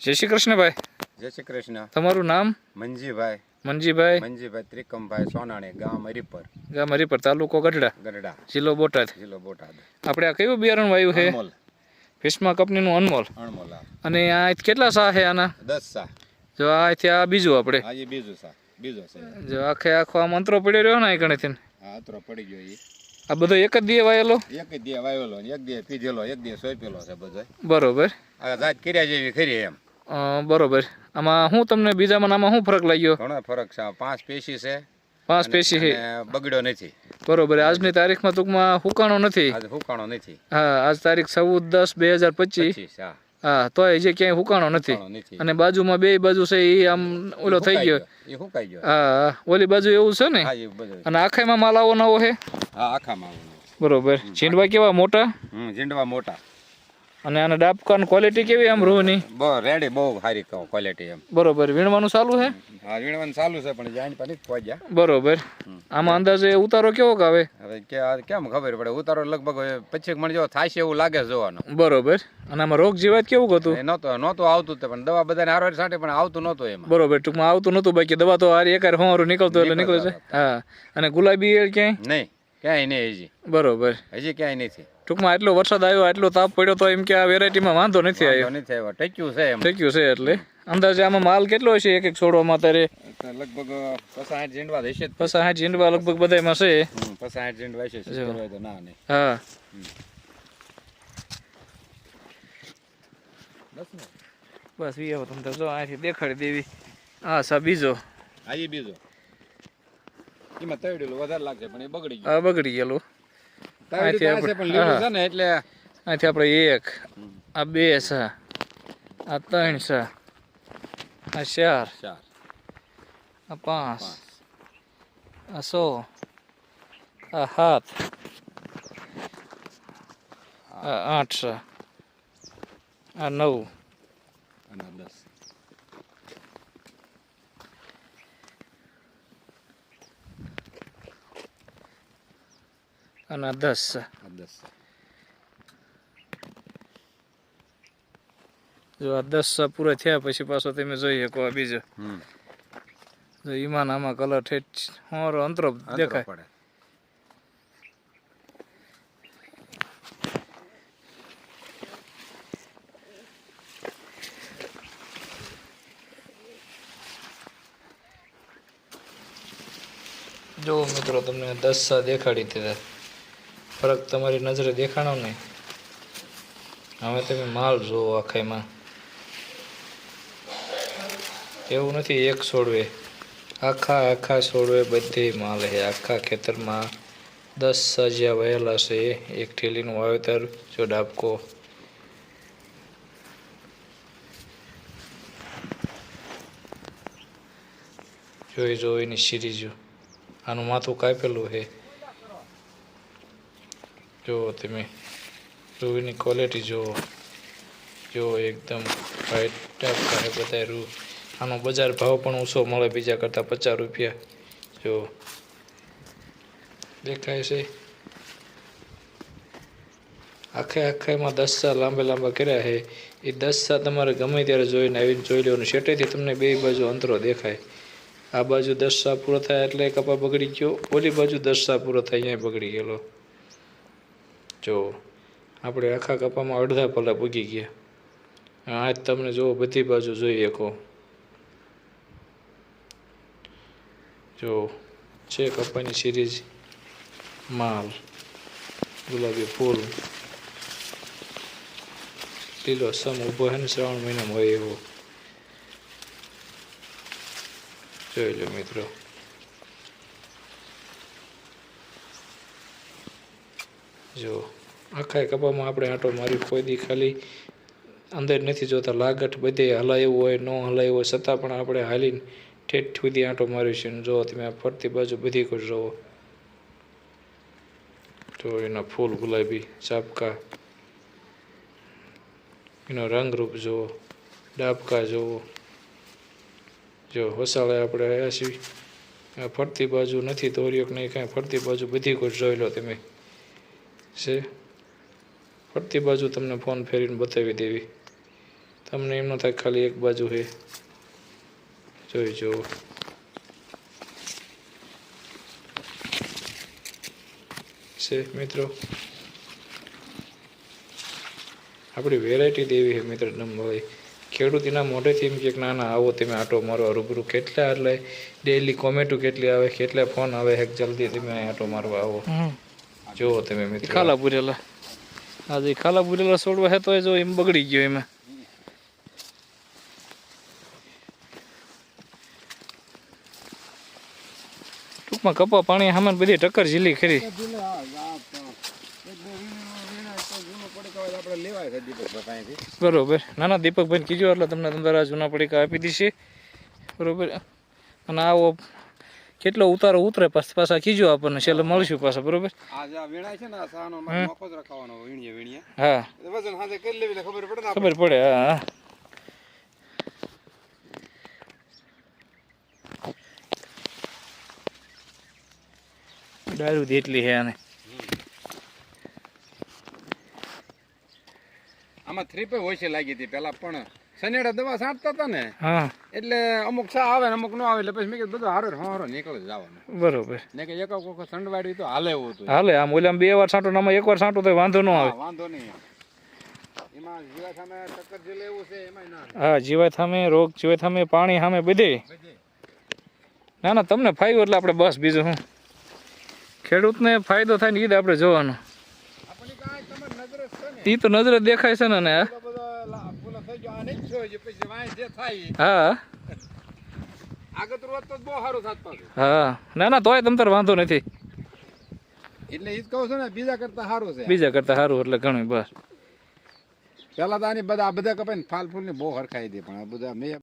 જય શ્રી કૃષ્ણભાઈ. જય શ્રી કૃષ્ણ. તમારું નામ? મંજીભાઈ. મનજીભાઈ મંજીભાઈ ત્રિકમભાઈ સોનાણી ગામ હરિપર. ગામ હરિપર તાલુકો ગઢડા. ગઢડા. જિલ્લો બોટાદ. જિલ્લો બોટાદ. આપણે આ કયું બિયારણ વાવ્યું છે? ભીષ્મા કંપનીનું અનમોલ અનમોલ અને આ કેટલા સા છે આના? દસ સા. જો આ અહીંથી આ બીજું આપણે. હા એ બીજું સા. બીજો છે જો આખે આખો આ મંત્રો પડ્યો રહ્યો ને કણે ગણેથી હા અતરો પડી ગયો ઈ. આ બધો એક જ દીએ વાયેલો? એક જ દે વાયેલો એક દે પીધેલો એક દે સોપેલો છે બધો બરોબર. આ જાત કર્યા જેવી ખરી એમ. બરોબર. આમાં હું તમને બીજામાં આમાં શું ફરક લાગ્યો? ઘણો ફરક છે. પાંચ પેશી છે. પાંચ પેશી છે. બગડ્યો નથી. બરોબર. આજની તારીખમાં ટૂંકમાં હુકાણો નથી. આજે હુકાણો નથી. હા આજ તારીખ ચૌદ દસ બે હજાર પચીસ. હા. તો તોય જે ક્યાંય હુકાણો નથી. અને બાજુમાં બે બાજુ છે એ આમ ઓલો થઈ ગયો. એ હા. ઓલી બાજુ એવું છે ને? એ અને આખામાં માલ આવો નવો છે? હા આખામાં બરોબર. ઝીંડવા કેવા મોટા? ઝીંડવા મોટા. અને આના ડાબકાની ક્વોલિટી કેવી એમ રૂની રેડી બહુ સારી ક્વોલિટી એમ. બરોબર વીણવાનું ચાલુ છે હા વીણવાનું ચાલુ છે પણ જાણ પાણી પહોંચ્યા બરોબર. આમાં અંદાજે ઉતારો કેવો આવે હવે કે કેમ ખબર પડે? ઉતારો લગભગ પચીસ મણ જેવો થાય છે એવું લાગે જોવાનું. બરોબર. અને આમાં રોગ જીવાત કેવું હતું નહોતો નહોતું આવતું પણ દવા બધાને હારવાર સાંટે પણ આવતું નહોતું એમાં. બરોબર ટૂંકમાં આવતું નહોતું બાકી દવા તો હારી એકાર હોવારું નીકળતું એટલે નીકળે છે. હા. અને ગુલાબી એ ક્યાંય? નહીં ક્યાંય નહીં હજી. બરોબર. હજી ક્યાંય નથી. ટૂંકમાં એટલો વરસાદ આવ્યો એટલો તાપ પડ્યો તો એમ કે આ વેરાયટીમાં વાંધો નથી આવ્યો. નથી આવ્યો ટક્યું છે એમ. થઈ છે એટલે. અંદાજે આમાં માલ કેટલો હશે એક એક છોડવામાં અત્યારે? લગભગ પસાઠ ઝીંડવા હશે જ પચાસ સાઠ ઝીંડવા લગભગ બધામાં છે. પસાઠ જીંડવા તો ના નહીં હા. બસ બસ વી તમને જો અહીંથી દેખાડી દેવી. હા સા બીજો. હા એ બીજો. એમાં તળેલું વધારે લાગશે પણ એ બગડી ગયું. બગડી ગયેલું. અહીંથી આપણે- એટલે અહીંથી આપણે એક આ બે છે આ ત્રણ છે આ ચાર ચાર. આ પાંચ. આ સો આ સાત આ આઠ છે આ નવ અને દસ અને આ દસ છે. દસ જો આ દસ પૂરા થયા પછી પાછો તમે જોઈ શકો આ બીજો. જો ઈમાન આમાં કલર ઠેઠ હોરો અંતરો દેખાય. જો મિત્રો તમને દસ સા દેખાડી દીધા. ફરક તમારી નજરે દેખાણો નહીં. હવે તમે માલ જુઓ આખાઈમાં એવું નથી એક છોડવે. આખા આખા છોડવે બધે માલ છે આખા ખેતરમાં દસ સજ્યા વહેલા છે. એક ઠેલીનું વાવેતર, જો ડાબકો. જોઈ જોઈને સિરીજો આનું માથું કાપેલું છે જુઓ તમે રૂની ક્વોલિટી જુઓ. જો એકદમ વ્હાઈટ ટાઈપ બધા રૂ આનો બજાર ભાવ પણ ઓછો મળે બીજા કરતાં પચાસ રૂપિયા. જો દેખાય છે. આખે આખામાં દસ સા લાંબા લાંબા કર્યા છે. એ દસ સા તમારે ગમે ત્યારે જોઈને આવીને જોઈ લેવાનું શેટેથી તમને બે બાજુ અંતરો દેખાય. આ બાજુ દસ સા પૂરો થાય એટલે કપા બગડી ગયો, ઓલી બાજુ દસ સા પૂરો થાય અહીંયા બગડી ગયેલો. જો, આપણે આખા કપામાં અડધા પલ્લા પૂગી ગયા. આ જ તમને જો બધી બાજુ જોઈ શકો. જો, છે કપાની સિરીઝ માલ, ગુલાબી ફૂલ, લીલો સમ ઊભો છે ને શ્રાવણ મહિનામાં હોય એવો. જોઈ લો મિત્રો. જો આખા કપામાં આપણે આંટો મારી કોઈ દી ખાલી અંદર નથી જોતા. લાગઠ બધે હલાયું હોય, ન હલાયું હોય, છતાં પણ આપણે હાલીને ઠેઠ સુધી આંટો માર્યો છે. જો તમે આ ફરતી બાજુ બધી કોઈ જુઓ તો એના ફૂલ ગુલાબી ચાપકા એનો રંગરૂપ જુઓ ડાબકા જુઓ જો વસાળે આપણે આવ્યા છીએ. ફરતી બાજુ નથી દોર્યો કે નહીં, કાંઈ ફરતી બાજુ બધી કોઈ જોઈ લો તમે. છે. ફરતી બાજુ તમને ફોન ફેરીને બતાવી દેવી. તમને એમ ન થાય ખાલી એક બાજુ છે જોઈ જુઓ. છે, મિત્રો? આપણી વેરાયટી દેવી છે મિત્ર નંબર ખેડૂત એના મોઢેથી એમ કે ના ના, આવો તમે આટો મારો, રૂબરૂ કેટલા એટલે ડેઈલી કોમેટો કેટલી આવે, કેટલા ફોન આવે હેક જલ્દી તમે આટો મારવા આવો. જુઓ તમે મિત્રો. ખાલા પૂરેલા આજે ખાલા પૂરેલા છોડવા હે તો જો એમ બગડી ગયો એમાં. ટૂંકમાં કપા પાણી સામે બધી ટક્કર ઝીલી ખરી. બરોબર ના ના દીપકભાઈ કીધું એટલે તમને તમારા જૂના પડીકા આપી દીશે. બરોબર. અને આવો કેટલો ઉતારો ઉતરે પાછા પાછા કીજો આપણને છેલ્લે મળશું પાછા બરોબર? આ જે છે ને આ સાનો હમ. મોકો જ વીણીએ વીણીએ. હા. વજન હાથે કરી લેવી ખબર પડે ખબર પડે હા દારૂ એટલી હે આને. આમાં થ્રી પે હોય છે લાગી હતી પેલા પણ શનિવારે દવા છાંટતા હતા ને હા. એટલે અમુક સા આવે ને અમુક ન આવે એટલે પછી મેં કીધું બધું હારો હારો નીકળે જવાનું. બરોબર. ને કે એક વખત સંડવાડી તો હાલે એવું હતું. હાલે આમ ઓલામ બે વાર છાંટો ને આમાં એક વાર છાંટો તો વાંધો ન આવે. વાંધો નહીં. એમાં જીવા સામે ટક્કર જે લેવું છે એમાં ના હા જીવાય થામે રોગ જીવાય થામે પાણી સામે બધે. ના ના તમને ફાયદો એટલે આપણે બસ બીજું શું? ખેડૂતને ફાયદો થાય ને એ જ આપણે જોવાનો. આપણી કાંઈ તમારી નજર જ છે ને. એ તો નજરે દેખાય છે ને હા. આગળ રોજ તો બહુ સારું થાત પાછું. હા. ના ના તોય તમ તાર વાંધો નથી. એટલે ઈ જ કહું છું ને બીજા કરતા સારું છે. બીજા કરતા સારું એટલે ઘણું બસ. પેલા તો આની બધા બધા કપાઈને ફાલ ફૂલની બહુ હરખાઈ દે પણ આ બધા મેં